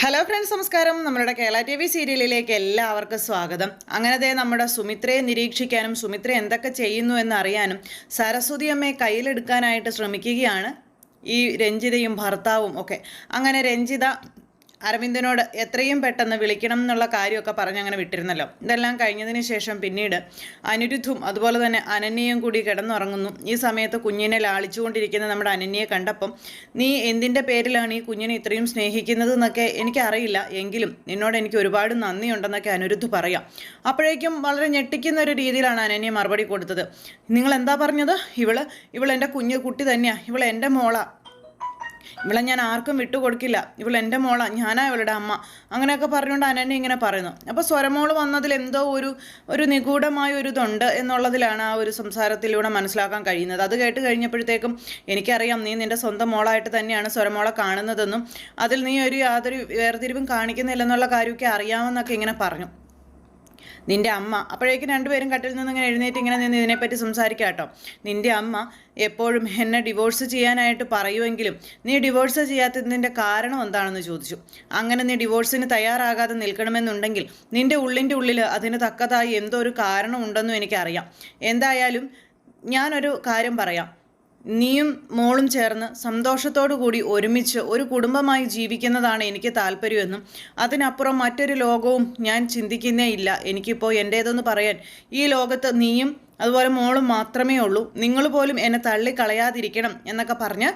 Hello friends നമസ്കാരം. നമ്മളുടെ Kerala T V സീരിയലിലേക്ക് എല്ലാവർക്കും സ്വാഗതം. അങ്ങനത്തെ നമ്മുടെ സുമിത്രയെ നിരീക്ഷിക്കാനും സുമിത്ര എന്തൊക്കെ ചെയ്യുന്നു എന്നറിയാനും സരസ്വതി അമ്മയെ കയ്യിലെടുക്കാനായിട്ട് ശ്രമിക്കുകയാണ് ഈ രഞ്ജിതയും ഭർത്താവും ഒക്കെ. അങ്ങനെ രഞ്ജിത അരവിന്ദനോട് എത്രയും പെട്ടെന്ന് വിളിക്കണം എന്നുള്ള കാര്യമൊക്കെ പറഞ്ഞ് അങ്ങനെ വിട്ടിരുന്നല്ലോ. ഇതെല്ലാം കഴിഞ്ഞതിന് ശേഷം പിന്നീട് അനിരുദ്ധും അതുപോലെ തന്നെ അനന്യയും കൂടി കിടന്നുറങ്ങുന്നു. ഈ സമയത്ത് കുഞ്ഞിനെ ലാളിച്ചുകൊണ്ടിരിക്കുന്ന നമ്മുടെ അനന്യയെ കണ്ടപ്പം നീ എന്തിന്റെ പേരിലാണ് ഈ കുഞ്ഞിനെ ഇത്രയും സ്നേഹിക്കുന്നത് എന്നൊക്കെ എനിക്കറിയില്ല. എങ്കിലും നിന്നോട് എനിക്ക് ഒരുപാട് നന്ദിയുണ്ടെന്നൊക്കെ അനിരുദ്ധ് പറയാം. അപ്പോഴേക്കും വളരെ ഞെട്ടിക്കുന്ന ഒരു രീതിയിലാണ് അനന്യ മറുപടി കൊടുത്തത്. നിങ്ങൾ എന്താ പറഞ്ഞത്? ഇവൾ ഇവൾ എന്റെ കുഞ്ഞു കുട്ടി തന്നെയാണ് ഇവൾ എന്റെ മോളാ. ഇവളെ ഞാൻ ആർക്കും വിട്ടുകൊടുക്കില്ല ഇവൾ എന്റെ മോളാ ഞാനാ ഇവളുടെ അമ്മ. അങ്ങനെയൊക്കെ പറഞ്ഞുകൊണ്ട് അനന്യ ഇങ്ങനെ പറയുന്നു. അപ്പോൾ സ്വരമോൾ വന്നതിൽ എന്തോ ഒരു ഒരു നിഗൂഢമായ ഒരു ഇതുണ്ട് എന്നുള്ളതിലാണ് ആ ഒരു സംസാരത്തിലൂടെ മനസ്സിലാക്കാൻ കഴിയുന്നത്. അത് കേട്ട് കഴിഞ്ഞപ്പോഴത്തേക്കും എനിക്കറിയാം നീ നിന്റെ സ്വന്തം മോളായിട്ട് തന്നെയാണ് സ്വരമോളെ കാണുന്നതെന്നും അതിൽ നീ ഒരു യാതൊരു വേർതിരിവും കാണിക്കുന്നില്ലെന്നുള്ള കാര്യമൊക്കെ അറിയാമെന്നൊക്കെ ഇങ്ങനെ പറഞ്ഞു. നിന്റെ അമ്മ. അപ്പോഴേക്കും രണ്ടുപേരും കട്ടിൽ നിന്ന് ഇങ്ങനെ എഴുന്നേറ്റ് ഇങ്ങനെ നിന്ന് ഇതിനെപ്പറ്റി സംസാരിക്കാം കേട്ടോ. നിന്റെ അമ്മ എപ്പോഴും എന്നെ ഡിവോഴ്സ് ചെയ്യാനായിട്ട് പറയുമെങ്കിലും നീ ഡിവോഴ്സ് ചെയ്യാത്തതിന്റെ കാരണം എന്താണെന്ന് ചോദിച്ചു. അങ്ങനെ നീ ഡിവോഴ്സിന് തയ്യാറാകാതെ നിൽക്കണമെന്നുണ്ടെങ്കിൽ നിന്റെ ഉള്ളിന്റെ ഉള്ളിൽ അതിന് തക്കതായി എന്തോ ഒരു കാരണം ഉണ്ടെന്നും എനിക്കറിയാം. എന്തായാലും ഞാനൊരു കാര്യം പറയാം. നീയും മോളും ചേർന്ന് സന്തോഷത്തോടു കൂടി ഒരുമിച്ച് ഒരു കുടുംബമായി ജീവിക്കുന്നതാണ് എനിക്ക് താല്പര്യമെന്നും അതിനപ്പുറം മറ്റൊരു ലോകവും ഞാൻ ചിന്തിക്കുന്നേ ഇല്ല. എനിക്കിപ്പോൾ എന്റേതെന്ന് പറയാൻ ഈ ലോകത്ത് നീയും അതുപോലെ മോളും മാത്രമേ ഉള്ളൂ. നിങ്ങൾ പോലും എന്നെ തള്ളിക്കളയാതിരിക്കണം എന്നൊക്കെ പറഞ്ഞ്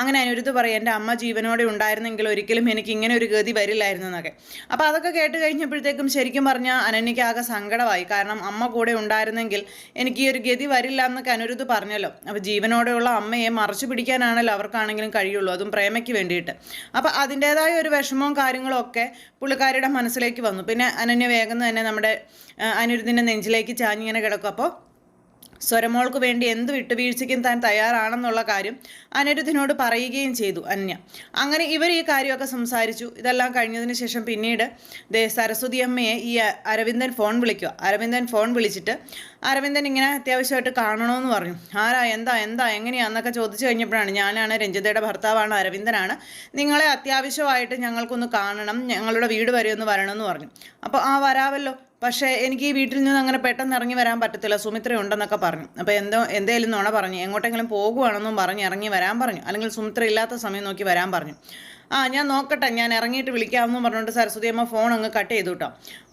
അങ്ങനെ അനിരുദ്ധ് പറയും എന്റെ അമ്മ ജീവനോടെ ഉണ്ടായിരുന്നെങ്കിൽ ഒരിക്കലും എനിക്ക് ഇങ്ങനെ ഒരു ഗതി വരില്ലായിരുന്നു എന്നൊക്കെ. അപ്പോൾ അതൊക്കെ കേട്ട് കഴിഞ്ഞപ്പോഴത്തേക്കും ശരിക്കും പറഞ്ഞാൽ അനന്യയ്ക്ക് ആകെ സങ്കടമായി. കാരണം അമ്മ കൂടെ ഉണ്ടായിരുന്നെങ്കിൽ എനിക്ക് ഈ ഒരു ഗതി വരില്ല എന്നൊക്കെ അനിരുദ്ധ് പറഞ്ഞല്ലോ. അപ്പോൾ ജീവനോടെയുള്ള അമ്മയെ മറച്ചു പിടിക്കാനാണല്ലോ അവർക്കാണെങ്കിലും കഴിയുള്ളൂ. അതും പ്രേമയ്ക്ക് വേണ്ടിയിട്ട്. അപ്പോൾ അതിന്റേതായ ഒരു വിഷമവും കാര്യങ്ങളും ഒക്കെ പുള്ളിക്കാരിയുടെ മനസ്സിലേക്ക് വന്നു. പിന്നെ അനന്യ വേഗം തന്നെ നമ്മുടെ അനിരുദ്ധിന്റെ നെഞ്ചിലേക്ക് ചാഞ്ഞിങ്ങനെ കിടക്കും. അപ്പോൾ സ്വരമോൾക്ക് വേണ്ടി എന്ത് വിട്ടുവീഴ്ചയ്ക്കും താൻ തയ്യാറാണെന്നുള്ള കാര്യം അനിരുദ്ധിനോട് പറയുകയും ചെയ്തു അന്യ. അങ്ങനെ ഇവർ ഈ കാര്യമൊക്കെ സംസാരിച്ചു. ഇതെല്ലാം കഴിഞ്ഞതിന് ശേഷം പിന്നീട് ദേ സരസ്വതി അമ്മയെ ഈ അരവിന്ദൻ ഫോൺ വിളിക്കുക. അരവിന്ദൻ ഫോൺ വിളിച്ചിട്ട് അരവിന്ദൻ ഇങ്ങനെ അത്യാവശ്യമായിട്ട് കാണണമെന്ന് പറഞ്ഞു. ആരാ? എന്താ? എന്താ? എങ്ങനെയാന്നൊക്കെ ചോദിച്ചു കഴിഞ്ഞപ്പോഴാണ് ഞാനാണ് രഞ്ജിതയുടെ ഭർത്താവാണ് അരവിന്ദനാണ്. നിങ്ങളെ അത്യാവശ്യമായിട്ട് ഞങ്ങൾക്കൊന്ന് കാണണം. ഞങ്ങളുടെ വീട് വരെ ഒന്ന് വരണമെന്ന് പറഞ്ഞു. അപ്പോൾ ആ വരാവല്ലോ. പക്ഷേ എനിക്ക് ഈ വീട്ടിൽ നിന്ന് അങ്ങനെ പെട്ടെന്ന് ഇറങ്ങി വരാൻ പറ്റത്തില്ല. സുമിത്ര ഉണ്ടെന്നൊക്കെ പറഞ്ഞു. അപ്പോൾ എന്തോ എന്തേലും നുണ പറഞ്ഞു. എങ്ങോട്ടെങ്കിലും പോകുവാണെന്നും പറഞ്ഞ് ഇറങ്ങി വരാൻ പറഞ്ഞു. അല്ലെങ്കിൽ സുമിത്ര ഇല്ലാത്ത സമയം നോക്കി വരാൻ പറഞ്ഞു. ആ ഞാൻ നോക്കട്ടെ ഞാൻ ഇറങ്ങിയിട്ട് വിളിക്കാമെന്ന് പറഞ്ഞുകൊണ്ട് സരസ്വതി അമ്മ ഫോൺ അങ്ങ് കട്ട് ചെയ്തു കേട്ടോ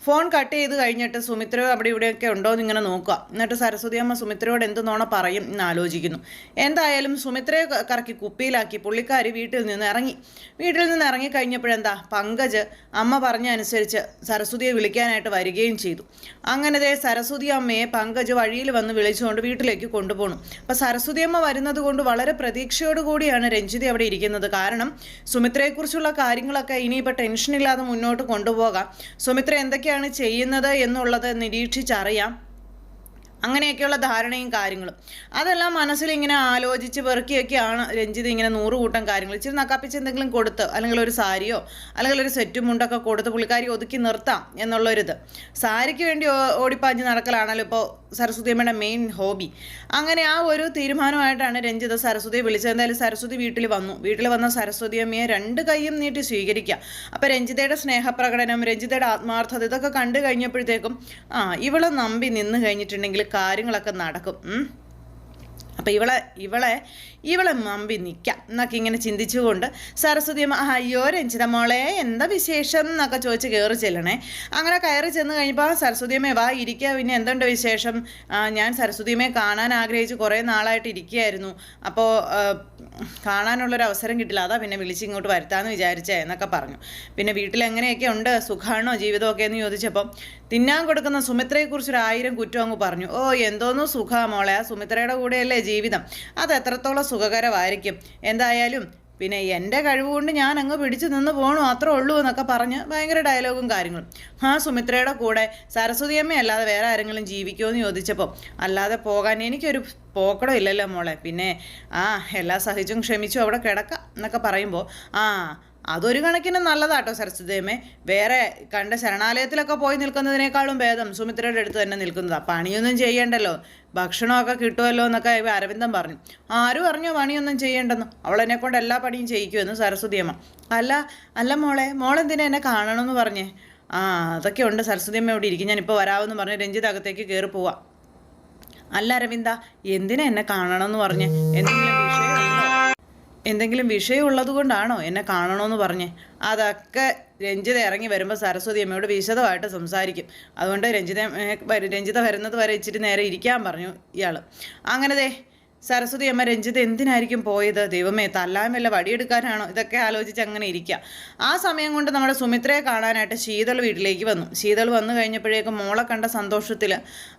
ഫോൺ കട്ട് ചെയ്ത് കഴിഞ്ഞിട്ട് സുമിത്ര അവിടെ ഇവിടെയൊക്കെ ഉണ്ടോ എന്ന് ഇങ്ങനെ നോക്കുക. എന്നിട്ട് സരസ്വതി അമ്മ സുമിത്രയോട് എന്ത് നോണ പറയും എന്ന് ആലോചിക്കുന്നു. എന്തായാലും സുമിത്രയെ കറക്കി കുപ്പിയിലാക്കി പുള്ളിക്കാരി വീട്ടിൽ നിന്ന് ഇറങ്ങി. വീട്ടിൽ നിന്ന് ഇറങ്ങി കഴിഞ്ഞപ്പോഴെന്താ പങ്കജ് അമ്മ പറഞ്ഞ അനുസരിച്ച് സരസ്വതിയെ വിളിക്കാനായിട്ട് വരികയും ചെയ്തു. അങ്ങനത്തെ സരസ്വതി അമ്മയെ പങ്കജ് വഴിയിൽ വന്ന് വിളിച്ചുകൊണ്ട് വീട്ടിലേക്ക് കൊണ്ടുപോകണം അപ്പോൾ സരസ്വതി അമ്മ വരുന്നത് കൊണ്ട് വളരെ പ്രതീക്ഷയോടുകൂടിയാണ് രഞ്ജിതി അവിടെ ഇരിക്കുന്നത്. കാരണം സുമിത്രയെക്കുറിച്ചുള്ള കാര്യങ്ങളൊക്കെ ഇനിയിപ്പോൾ ടെൻഷനില്ലാതെ മുന്നോട്ട് കൊണ്ടുപോകാം. സുമിത്ര എന്തൊക്കെയാണ് ചെയ്യുന്നത് എന്നുള്ളത് നിരീക്ഷിച്ചറിയാം. അങ്ങനെയൊക്കെയുള്ള ധാരണയും കാര്യങ്ങളും. അതെല്ലാം മനസ്സിൽ ഇങ്ങനെ ആലോചിച്ച് പെറുക്കിയൊക്കെയാണ് രഞ്ജിത് ഇങ്ങനെ നൂറ് കൂട്ടം കാര്യങ്ങൾ. ഇച്ചിരി നക്കാപ്പിച്ച് എന്തെങ്കിലും കൊടുത്ത് അല്ലെങ്കിൽ ഒരു സാരിയോ അല്ലെങ്കിൽ ഒരു സെറ്റും മുണ്ടൊക്കെ കൊടുത്ത് പുള്ളിക്കാരി ഒതുക്കി നിർത്താം എന്നുള്ളൊരിത്. സാരിക്ക് വേണ്ടി ഓടിപ്പാഞ്ഞ് നടക്കലാണല്ലോ ഇപ്പോൾ സരസ്വതി അമ്മയുടെ മെയിൻ ഹോബി അങ്ങനെ ആ ഒരു തീരുമാനമായിട്ടാണ് രഞ്ജിത് സരസ്വതിയെ വിളിച്ചത്. എന്തായാലും സരസ്വതി വീട്ടിൽ വന്നു. വീട്ടിൽ വന്ന സരസ്വതി അമ്മയെ രണ്ട് കൈയും നീട്ടി സ്വീകരിക്കുക. അപ്പോൾ രഞ്ജിതയുടെ സ്നേഹപ്രകടനം രഞ്ജിതയുടെ ആത്മാർത്ഥത ഇതൊക്കെ കണ്ടു കഴിഞ്ഞപ്പോഴത്തേക്കും ആ ഇവളെ നമ്പി നിന്ന് കഴിഞ്ഞിട്ടുണ്ടെങ്കിൽ കാര്യങ്ങളൊക്കെ നടക്കും. അപ്പം ഇവളെ ഇവളെ ഇവളെ മമ്പി നിൽക്കാം എന്നൊക്കെ ഇങ്ങനെ ചിന്തിച്ചുകൊണ്ട് സരസ്വതി അമ്മ അയ്യോ രഞ്ജിത മോളെ എന്താ വിശേഷം? എന്നൊക്കെ ചോദിച്ച് കയറി ചെല്ലണേ. അങ്ങനെ കയറി ചെന്ന് കഴിഞ്ഞപ്പോൾ സരസ്വതി അമ്മ വാ ഇരിക്കുക പിന്നെ എന്തുണ്ട് വിശേഷം? ഞാൻ സരസ്വതി അമ്മയെ കാണാൻ ആഗ്രഹിച്ച് കുറേ നാളായിട്ട് ഇരിക്കുകയായിരുന്നു അപ്പോൾ കാണാനുള്ളൊരു അവസരം കിട്ടില്ല. അതാ പിന്നെ വിളിച്ച് ഇങ്ങോട്ട് വരുത്താമെന്ന് വിചാരിച്ചേ എന്നൊക്കെ പറഞ്ഞു. പിന്നെ വീട്ടിൽ എങ്ങനെയൊക്കെ ഉണ്ട്? സുഖമാണോ ജീവിതമൊക്കെ എന്ന് ചോദിച്ചപ്പം തിന്നാൻ കൊടുക്കുന്ന സുമിത്രയെക്കുറിച്ച് ഒരു ആയിരം കുറ്റം അങ്ങ് പറഞ്ഞു. ഓ എന്തോന്നും സുഖാ ആ സുമിത്രയുടെ കൂടെയല്ലേ ജീവിതം. അത് എത്രത്തോളം സുഖകരമായിരിക്കും. എന്തായാലും പിന്നെ എന്റെ കഴിവ് കൊണ്ട് ഞാൻ അങ്ങ് പിടിച്ചു നിന്ന് പോകണു അത്രേ ഉള്ളൂ എന്നൊക്കെ പറഞ്ഞ് ഭയങ്കര ഡയലോഗും കാര്യങ്ങളും. ആ സുമിത്രയുടെ കൂടെ സരസ്വതി അമ്മയല്ലാതെ വേറെ ആരെങ്കിലും ജീവിക്കുമോ എന്ന് ചോദിച്ചപ്പോൾ അല്ലാതെ പോകാൻ എനിക്കൊരു പോക്കടം ഇല്ലല്ലോ മോളെ. പിന്നെ ആ എല്ലാ സഹിച്ചും ക്ഷമിച്ചും അവിടെ കിടക്കാം എന്നൊക്കെ പറയുമ്പോൾ ആ അതൊരു കണക്കിന് നല്ലതാട്ടോ സരസ്വതിയമ്മേ വേറെ കണ്ട ശരണാലയത്തിലൊക്കെ പോയി നിൽക്കുന്നതിനേക്കാളും ഭേദം സുമിത്രയുടെ അടുത്ത് തന്നെ നിൽക്കുന്നതാ. പണിയൊന്നും ചെയ്യണ്ടല്ലോ. ഭക്ഷണമൊക്കെ കിട്ടുമല്ലോ എന്നൊക്കെ അരവിന്ദൻ പറഞ്ഞു. ആരും അറിഞ്ഞോ പണിയൊന്നും ചെയ്യണ്ടെന്ന്? എന്നെ കൊണ്ട് എല്ലാ പണിയും ചെയ്യിക്കുമെന്ന് സരസ്വതിയമ്മ. അല്ല അല്ല മോളെ മോളെന്തിനാ എന്നെ കാണണമെന്ന് പറഞ്ഞേ? ആ അതൊക്കെ ഉണ്ട്. സരസ്വതിയമ്മ ഇവിടെ ഇരിക്കും. ഞാനിപ്പോൾ വരാമെന്ന് പറഞ്ഞ് രഞ്ജിത് അകത്തേക്ക് കയറി പോവാം. അല്ല അരവിന്ദ എന്തിനാ എന്നെ കാണണമെന്ന് പറഞ്ഞ്? എന്തെങ്കിലും വിഷയമുണ്ടോ എന്തെങ്കിലും വിഷയമുള്ളത് കൊണ്ടാണോ എന്നെ കാണണമെന്ന് പറഞ്ഞ്? അതൊക്കെ രഞ്ജിത ഇറങ്ങി വരുമ്പോൾ സരസ്വതി അമ്മയോട് വിശദമായിട്ട് സംസാരിക്കും. അതുകൊണ്ട് രഞ്ജിത രഞ്ജിത വരുന്നത് വരെ ഇച്ചിരി നേരെ ഇരിക്കാൻ പറഞ്ഞു ഇയാൾ അങ്ങനെ ദേ സരസ്വതി അമ്മ രഞ്ജിത് എന്തിനായിരിക്കും പോയത്? ദൈവമേ തല്ലാൻ വല്ല വടിയെടുക്കാനാണോ? ഇതൊക്കെ ആലോചിച്ച് അങ്ങനെ ഇരിക്കുക ആ സമയം കൊണ്ട് നമ്മുടെ സുമിത്രയെ കാണാനായിട്ട് ശീതൾ വീട്ടിലേക്ക് വന്നു. ശീതൾ വന്നു കഴിഞ്ഞപ്പോഴേക്കും മോളെ കണ്ട സന്തോഷത്തിൽ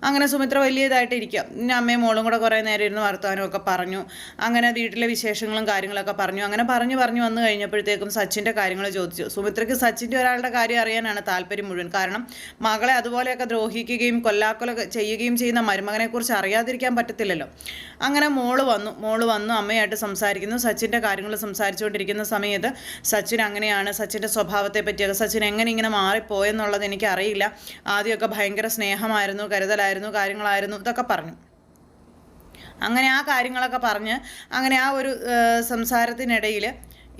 അങ്ങനെ സുമിത്ര വലിയതായിട്ട് ഇരിക്കുക പിന്നെ അമ്മയും മോളും കൂടെ കുറേ നേരം ഇരുന്ന് വർത്തമാനവും ഒക്കെ പറഞ്ഞു. അങ്ങനെ വീട്ടിലെ വിശേഷങ്ങളും കാര്യങ്ങളൊക്കെ പറഞ്ഞു. അങ്ങനെ പറഞ്ഞു പറഞ്ഞു വന്നു കഴിഞ്ഞപ്പോഴത്തേക്കും സച്ചിന്റെ കാര്യങ്ങൾ ചോദിച്ചു. സുമിത്രയ്ക്ക് സച്ചിന്റെ ഒരാളുടെ കാര്യം അറിയാനാണ് താല്പര്യം മുഴുവൻ. കാരണം മകളെ അതുപോലെയൊക്കെ ദ്രോഹിക്കുകയും കൊല്ലാക്കൊല ചെയ്യുകയും ചെയ്യുന്ന മരുമകനെക്കുറിച്ച് അറിയാതിരിക്കാൻ പറ്റത്തില്ലല്ലോ. അങ്ങനെ മോൾ വന്നു മോൾ വന്നു അമ്മയായിട്ട് സംസാരിക്കുന്നു. സച്ചിന്റെ കാര്യങ്ങൾ സംസാരിച്ചുകൊണ്ടിരിക്കുന്ന സമയത്ത് സച്ചിൻ അങ്ങനെയാണ് സച്ചിന്റെ സ്വഭാവത്തെ പറ്റിയൊക്കെ സച്ചിൻ എങ്ങനെ ഇങ്ങനെ മാറിപ്പോയെന്നുള്ളത് എനിക്കറിയില്ല. ആദ്യമൊക്കെ ഭയങ്കര സ്നേഹമായിരുന്നു കരുതലായിരുന്നു കാര്യങ്ങളായിരുന്നു ഇതൊക്കെ പറഞ്ഞു. അങ്ങനെ ആ കാര്യങ്ങളൊക്കെ പറഞ്ഞ് അങ്ങനെ ആ ഒരു സംസാരത്തിനിടയിൽ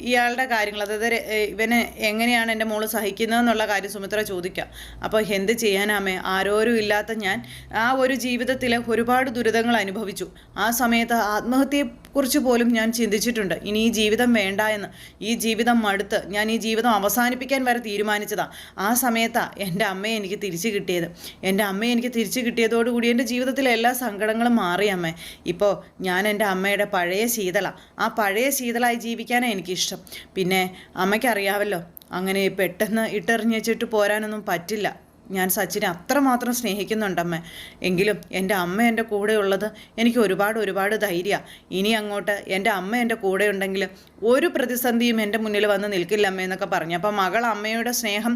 ഇയാളുടെ കാര്യങ്ങൾ അതായത് ഇവനെ എങ്ങനെയാണ് എന്റെ മോൾ സഹിക്കുന്നതെന്നുള്ള കാര്യം സുമിത്ര ചോദിക്കാം. അപ്പോൾ എന്ത് ചെയ്യാനാമേ ആരോരും ഇല്ലാത്ത ഞാൻ ആ ഒരു ജീവിതത്തിൽ ഒരുപാട് ദുരിതങ്ങൾ അനുഭവിച്ചു. ആ സമയത്ത് ആത്മഹത്യയെക്കുറിച്ച് പോലും ഞാൻ ചിന്തിച്ചിട്ടുണ്ട്. ഇനി ഈ ജീവിതം വേണ്ട എന്ന്. ഈ ജീവിതം മടുത്ത് ഞാൻ ഈ ജീവിതം അവസാനിപ്പിക്കാൻ വരെ തീരുമാനിച്ചതാണ് ആ സമയത്താണ് എന്റെ അമ്മയെ എനിക്ക് തിരിച്ചു കിട്ടിയത്. എന്റെ അമ്മയെ എനിക്ക് തിരിച്ചു കിട്ടിയതോടുകൂടി എന്റെ ജീവിതത്തിലെ എല്ലാ സങ്കടങ്ങളും മാറി അമ്മേ. ഇപ്പോൾ ഞാൻ എന്റെ അമ്മയുടെ പഴയ ശീതള. ആ പഴയ ശീതളായി ജീവിക്കാനാണ് എനിക്കിഷ്ടം. പിന്നെ അമ്മയ്ക്കറിയാവല്ലോ അങ്ങനെ പെട്ടെന്ന് ഇട്ടെറിഞ്ഞിട്ട് പോരാനൊന്നും പറ്റില്ല. ഞാൻ സച്ചിനെ അത്രമാത്രം സ്നേഹിക്കുന്നുണ്ടമ്മ. എങ്കിലും എന്റെ അമ്മ എന്റെ കൂടെ ഉള്ളത് എനിക്ക് ഒരുപാട് ഒരുപാട് ധൈര്യമാണ് ഇനി അങ്ങോട്ട് എന്റെ അമ്മ എന്റെ കൂടെ ഉണ്ടെങ്കിൽ ഒരു പ്രതിസന്ധിയും എന്റെ മുന്നിൽ വന്ന് നിൽക്കില്ല അമ്മ എന്നൊക്കെ പറഞ്ഞു. അപ്പോൾ മകൾ അമ്മയുടെ സ്നേഹം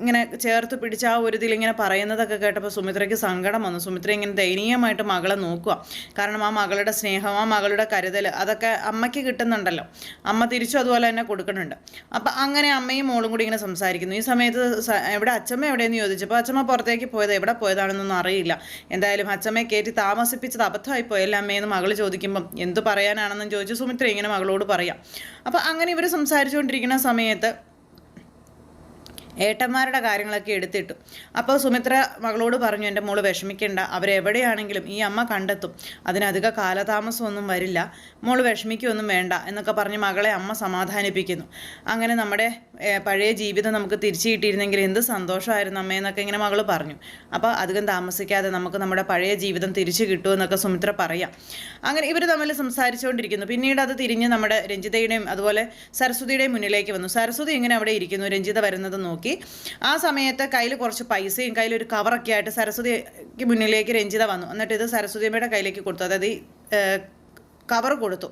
ഇങ്ങനെ ചേർത്ത് പിടിച്ച് ആ ഒരു ഇതിലിങ്ങനെ പറയുന്നതൊക്കെ കേട്ടപ്പോൾ സുമിത്രയ്ക്ക് സങ്കടം വന്നു. സുമിത്ര ഇങ്ങനെ ദയനീയമായിട്ട് മകളെ നോക്കുക. കാരണം ആ മകളുടെ സ്നേഹം ആ മകളുടെ കരുതൽ അതൊക്കെ അമ്മയ്ക്ക് കിട്ടുന്നുണ്ടല്ലോ. അമ്മ തിരിച്ചു അതുപോലെ തന്നെ കൊടുക്കുന്നുണ്ട്. അപ്പം അങ്ങനെ അമ്മയും മോളും കൂടി ഇങ്ങനെ സംസാരിക്കുന്നു. ഈ സമയത്ത് എവിടെ അച്ഛമ്മ എവിടെയെന്ന് ചോദിച്ചപ്പോൾ അച്ഛമ്മ പുറത്തേക്ക് പോയത് എവിടെ പോയതാണെന്നൊന്നും അറിയില്ല. എന്തായാലും അച്ഛമ്മയെ കയറ്റി താമസിപ്പിച്ചത് അബദ്ധമായി പോയല്ലേ അമ്മയെന്ന് മകൾ ചോദിക്കുമ്പം എന്ത് പറയാനാണെന്നും ചോദിച്ചു സുമിത്ര ഇങ്ങനെ മകളോട് പറയാം അപ്പം അങ്ങനെ ഇവർ സംസാരിച്ചുകൊണ്ടിരിക്കുന്ന സമയത്ത് ഏട്ടന്മാരുടെ കാര്യങ്ങളൊക്കെ എടുത്തിട്ടു. അപ്പോൾ സുമിത്ര മകളോട് പറഞ്ഞു എന്റെ മോൾ വിഷമിക്കേണ്ട. അവരെവിടെയാണെങ്കിലും ഈ അമ്മ കണ്ടെത്തും. അതിനധിക കാലതാമസമൊന്നും വരില്ല. മോൾ വിഷമിക്കുകയൊന്നും വേണ്ട എന്നൊക്കെ പറഞ്ഞ് മകളെ അമ്മ സമാധാനിപ്പിക്കുന്നു. അങ്ങനെ നമ്മുടെ പഴയ ജീവിതം നമുക്ക് തിരിച്ചു കിട്ടിയിരുന്നെങ്കിൽ എന്ത് സന്തോഷമായിരുന്നു അമ്മയെന്നൊക്കെ ഇങ്ങനെ മകൾ പറഞ്ഞു. അപ്പോൾ അധികം താമസിക്കാതെ നമുക്ക് നമ്മുടെ പഴയ ജീവിതം തിരിച്ചു കിട്ടുമെന്നൊക്കെ സുമിത്ര പറയാം. അങ്ങനെ ഇവർ തമ്മിൽ സംസാരിച്ചുകൊണ്ടിരിക്കുന്നു. പിന്നീട് അത് തിരിഞ്ഞ് നമ്മുടെ രഞ്ജിതയുടെയും അതുപോലെ സരസ്വതിയുടെയും മുന്നിലേക്ക് വന്നു. സരസ്വതി ഇങ്ങനെ അവിടെ ഇരിക്കുന്നു? രഞ്ജിത വരുന്നത് നോക്കി. ആ സമയത്ത് കയ്യിൽ കുറച്ച് പൈസയും കയ്യിൽ ഒരു കവറൊക്കെ ആയിട്ട് സരസ്വതിക്ക് മുന്നിലേക്ക് രഞ്ജിത വന്നു. എന്നിട്ട് ഇത് സരസ്വതിയമ്മയുടെ കയ്യിലേക്ക് കൊടുത്തു. അതായത് ഈ കവർ കൊടുത്തു.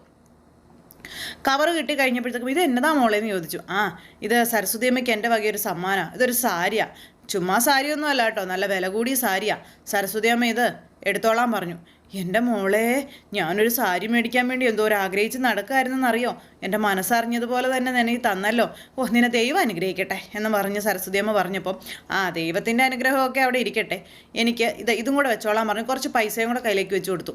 കവർ കിട്ടി കഴിഞ്ഞപ്പോഴത്തേക്കും ഇത് എന്നതാ മോളേന്ന് ചോദിച്ചു. ആ ഇത് സരസ്വതിയമ്മയ്ക്ക് എന്റെ വകയൊരു സമ്മാനമാണ് ഇതൊരു സാരിയാണ് ചുമ്മാ സാരിയൊന്നും അല്ല കേട്ടോ. നല്ല വില കൂടിയ സാരിയാ. സരസ്വതിയമ്മ ഇത് എടുത്തോളാൻ പറഞ്ഞു. എന്റെ മോളെ ഞാനൊരു സാരി മേടിക്കാൻ വേണ്ടി എന്തോ ഒരു ആഗ്രഹിച്ച് നടക്കുമായിരുന്നെന്നറിയോ എന്റെ മനസ്സറിഞ്ഞതുപോലെ തന്നെ നിനക്ക് തന്നല്ലോ. ഓ നിന്നെ ദൈവം അനുഗ്രഹിക്കട്ടെ എന്ന് പറഞ്ഞ് സരസ്വതിയമ്മ പറഞ്ഞപ്പോൾ ആ ദൈവത്തിന്റെ അനുഗ്രഹമൊക്കെ അവിടെ ഇരിക്കട്ടെ. എനിക്ക് ഇത് ഇതും കൂടെ വെച്ചോളാൻ പറഞ്ഞു കുറച്ച് പൈസയും കൂടെ കയ്യിലേക്ക് വെച്ച് കൊടുത്തു.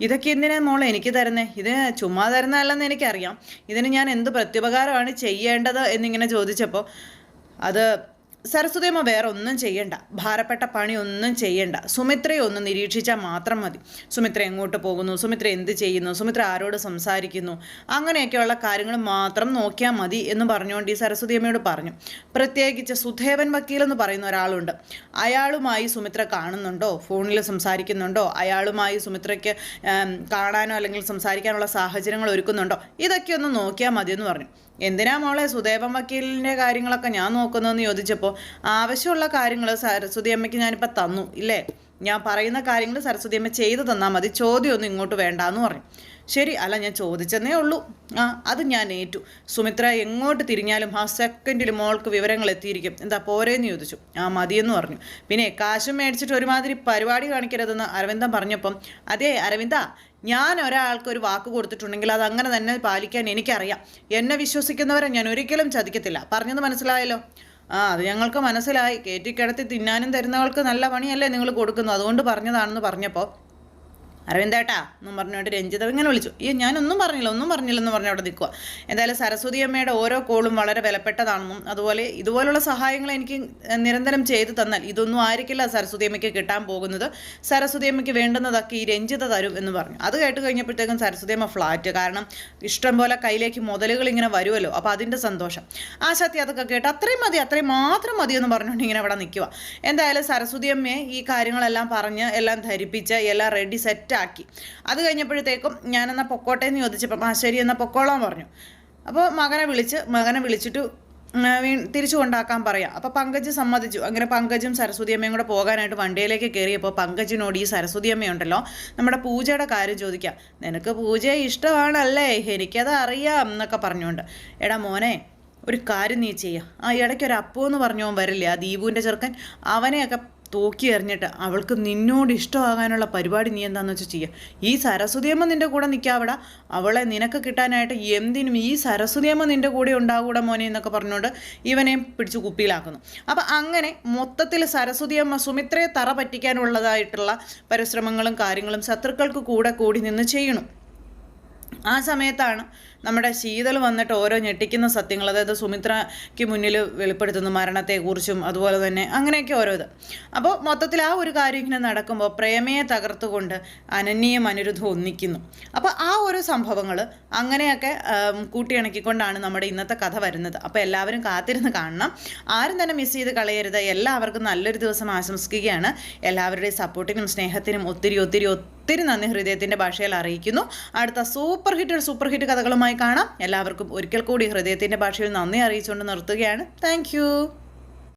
ഇതൊക്കെ എന്തിനാ മോളെ എനിക്ക് തരുന്നത് ഇത് ചുമ്മാ തരുന്നതല്ലെന്ന് എനിക്കറിയാം. ഇതിന് ഞാൻ എന്ത് പ്രത്യുപകാരമാണ് ചെയ്യേണ്ടത് എന്നിങ്ങനെ ചോദിച്ചപ്പോൾ അത് സരസ്വതിയമ്മ വേറെ ഒന്നും ചെയ്യണ്ട. ഭാരപ്പെട്ട പണി ഒന്നും ചെയ്യണ്ട. സുമിത്രയെ ഒന്ന് നിരീക്ഷിച്ചാൽ മാത്രം മതി. സുമിത്ര എങ്ങോട്ട് പോകുന്നു? സുമിത്ര എന്ത് ചെയ്യുന്നു? സുമിത്ര ആരോട് സംസാരിക്കുന്നു? അങ്ങനെയൊക്കെയുള്ള കാര്യങ്ങൾ മാത്രം നോക്കിയാൽ മതി എന്ന് പറഞ്ഞുകൊണ്ട് ഈ സരസ്വതിയമ്മയോട് പറഞ്ഞു. പ്രത്യേകിച്ച് സുധേവൻ വക്കീൽ എന്ന് പറയുന്ന ഒരാളുണ്ട്. അയാളുമായി സുമിത്ര കാണുന്നുണ്ടോ? ഫോണിൽ സംസാരിക്കുന്നുണ്ടോ? അയാളുമായി സുമിത്രയ്ക്ക് കാണാനോ അല്ലെങ്കിൽ സംസാരിക്കാനുള്ള സാഹചര്യങ്ങൾ ഒരുക്കുന്നുണ്ടോ? ഇതൊക്കെ ഒന്ന് നോക്കിയാൽ മതി എന്ന് പറഞ്ഞു. എന്തിനാ മോളെ സുദേവൻ വക്കീലിന്റെ കാര്യങ്ങളൊക്കെ ഞാൻ നോക്കുന്നതെന്ന് ചോദിച്ചപ്പോൾ ആവശ്യമുള്ള കാര്യങ്ങൾ സരസ്വതി അമ്മയ്ക്ക് ഞാനിപ്പോൾ തന്നു ഇല്ലേ? ഞാൻ പറയുന്ന കാര്യങ്ങൾ സരസ്വതി അമ്മ ചെയ്തു തന്നാൽ മതി ചോദ്യമൊന്നും ഇങ്ങോട്ട് വേണ്ട എന്ന് പറഞ്ഞു. ശരി അല്ല ഞാൻ ചോദിച്ചെന്നേ ഉള്ളൂ. ആ അത് ഞാൻ ഏറ്റു. സുമിത്ര എങ്ങോട്ട് തിരിഞ്ഞാലും ആ സെക്കൻഡിൽ മോൾക്ക് വിവരങ്ങൾ എത്തിയിരിക്കും. എന്താ പോരേന്ന് ചോദിച്ചു. ആ മതിയെന്ന് പറഞ്ഞു. പിന്നെ കാശും മേടിച്ചിട്ട് ഒരുമാതിരി പരിപാടി കാണിക്കരുതെന്ന് അരവിന്ദൻ പറഞ്ഞപ്പം അതേ അരവിന്ദ ഞാൻ ഒരാൾക്ക് ഒരു വാക്ക് കൊടുത്തിട്ടുണ്ടെങ്കിൽ അത് അങ്ങനെ തന്നെ പാലിക്കാൻ എനിക്കറിയാം. എന്നെ വിശ്വസിക്കുന്നവരെ ഞാൻ ഒരിക്കലും ചതിക്കത്തില്ല. പറഞ്ഞത് മനസ്സിലായല്ലോ? ആ അത് ഞങ്ങൾക്ക് മനസ്സിലായി. കയറ്റിക്കിടത്തി തിന്നാനും തരുന്നവൾക്ക് നല്ല പണിയല്ലേ നിങ്ങൾ കൊടുക്കുന്നത്? അതുകൊണ്ട് പറഞ്ഞതാണെന്ന് പറഞ്ഞപ്പോൾ അരവിന്ദേട്ടാ എന്നും പറഞ്ഞുകൊണ്ട് രഞ്ജിത ഇങ്ങനെ വിളിച്ചു. ഈ ഞാനൊന്നും പറഞ്ഞില്ല ഒന്നും പറഞ്ഞില്ല എന്ന് പറഞ്ഞ് അവിടെ നിൽക്കുക എന്തായാലും സരസ്വതി അമ്മയുടെ ഓരോ കോളും വളരെ വിലപ്പെട്ടതാണെന്നും അതുപോലെ ഇതുപോലുള്ള സഹായങ്ങൾ എനിക്ക് നിരന്തരം ചെയ്തു തന്നാൽ ഇതൊന്നും ആയിരിക്കില്ല സരസ്വതി അമ്മയ്ക്ക് കിട്ടാൻ പോകുന്നത്. സരസ്വതി അമ്മയ്ക്ക് വേണ്ടുന്നതൊക്കെ ഈ രഞ്ജിത തരും എന്ന് പറഞ്ഞു. അത് കേട്ട് കഴിഞ്ഞപ്പോഴത്തേക്കും സരസ്വതി അമ്മ ഫ്ലാറ്റ്. കാരണം ഇഷ്ടം പോലെ കയ്യിലേക്ക് മുതലുകൾ ഇങ്ങനെ വരുമല്ലോ അപ്പോൾ അതിന്റെ സന്തോഷം. ആ സത്യം അതൊക്കെ കേട്ട് അത്രയും മതി അത്രയും മാത്രം മതി എന്ന് പറഞ്ഞുകൊണ്ട് ഇങ്ങനെ അവിടെ നിൽക്കുക എന്തായാലും സരസ്വതി അമ്മയെ ഈ കാര്യങ്ങളെല്ലാം പറഞ്ഞ് എല്ലാം ധരിപ്പിച്ച് എല്ലാം റെഡി സെറ്റ് സെറ്റാക്കി അത് കഴിഞ്ഞപ്പോഴത്തേക്കും ഞാനെന്നാൽ പൊക്കോട്ടെ എന്ന് ചോദിച്ചപ്പോൾ ആ എന്നാൽ പറഞ്ഞു. അപ്പോൾ മകനെ വിളിച്ച് മകനെ വിളിച്ചിട്ട് തിരിച്ചു കൊണ്ടാക്കാൻ പറയാം. അപ്പോൾ പങ്കജ് സമ്മതിച്ചു. അങ്ങനെ പങ്കജും സരസ്വതി അമ്മയും കൂടെ പോകാനായിട്ട് വണ്ടിയിലേക്ക് കയറിയപ്പോൾ പങ്കജിനോട് ഈ സരസ്വതി അമ്മയുണ്ടല്ലോ നമ്മുടെ പൂജയുടെ കാര്യം ചോദിക്കാം. നിനക്ക് പൂജയെ ഇഷ്ടമാണല്ലേ? എനിക്കത് അറിയാം എന്നൊക്കെ പറഞ്ഞുകൊണ്ട്. എടാ മോനെ ഒരു കാര്യം നീ ചെയ്യുക ആ ഇടയ്ക്ക് ഒരു എന്ന് പറഞ്ഞവൻ വരില്ലേ? ആ ദീപുവിന്റെ ചെറുക്കൻ? അവനെയൊക്കെ തൂക്കി എറിഞ്ഞിട്ട് അവൾക്ക് നിന്നോട് ഇഷ്ടമാകാനുള്ള പരിപാടി നീ എന്താണെന്ന് വെച്ചാൽ ചെയ്യുക ഈ സരസ്വതിയമ്മ നിന്റെ കൂടെ നിൽക്കാവിട അവളെ നിനക്ക് കിട്ടാനായിട്ട് എന്തിനും ഈ സരസ്വതിയമ്മ നിന്റെ കൂടെ ഉണ്ടാകൂടെ മോനെ എന്നൊക്കെ പറഞ്ഞുകൊണ്ട് ഇവനെ പിടിച്ച് കുപ്പിയിലാക്കുന്നു. അപ്പം അങ്ങനെ മൊത്തത്തിൽ സരസ്വതിയമ്മ സുമിത്രയെ തറ പറ്റിക്കാനുള്ളതായിട്ടുള്ള പരിശ്രമങ്ങളും കാര്യങ്ങളും ശത്രുക്കൾക്ക് കൂടെ കൂടി നിന്ന് ചെയ്യണം. ആ സമയത്താണ് നമ്മുടെ ശീതൾ വന്നിട്ട് ഓരോ ഞെട്ടിക്കുന്ന സത്യങ്ങൾ അതായത് സുമിത്രയ്ക്ക് മുന്നിൽ വെളിപ്പെടുത്തുന്നു മരണത്തെക്കുറിച്ചും അതുപോലെ തന്നെ അങ്ങനെയൊക്കെ ഓരോ ഇത് അപ്പോൾ മൊത്തത്തിൽ ആ ഒരു കാര്യം ഇങ്ങനെ നടക്കുമ്പോൾ പ്രേമയെ തകർത്തുകൊണ്ട് അനന്യയും അനിരുദ്ധം ഒന്നിക്കുന്നു. അപ്പോൾ ആ ഓരോ സംഭവങ്ങൾ അങ്ങനെയൊക്കെ കൂട്ടിയിണക്കിക്കൊണ്ടാണ് നമ്മുടെ ഇന്നത്തെ കഥ വരുന്നത്. അപ്പോൾ എല്ലാവരും കാത്തിരുന്ന് കാണണം. ആരും തന്നെ മിസ് ചെയ്ത് കളയരുത്. എല്ലാവർക്കും നല്ലൊരു ദിവസം ആശംസിക്കുകയാണ്. എല്ലാവരുടെയും സപ്പോർട്ടിനും സ്നേഹത്തിനും ഒത്തിരി ഒത്തിരി ഒത്തിരി നന്ദി ഹൃദയത്തിന്റെ ഭാഷയിൽ അറിയിക്കുന്നു. അടുത്ത സൂപ്പർ ഹിറ്റ് സൂപ്പർ ഹിറ്റ് കഥകളുമായി കാണാം. എല്ലാവർക്കും ഒരിക്കൽ കൂടി ഹൃദയത്തിന്റെ ഭാഷയിൽ നന്ദി അറിയിച്ചുകൊണ്ട് നിർത്തുകയാണ്. താങ്ക്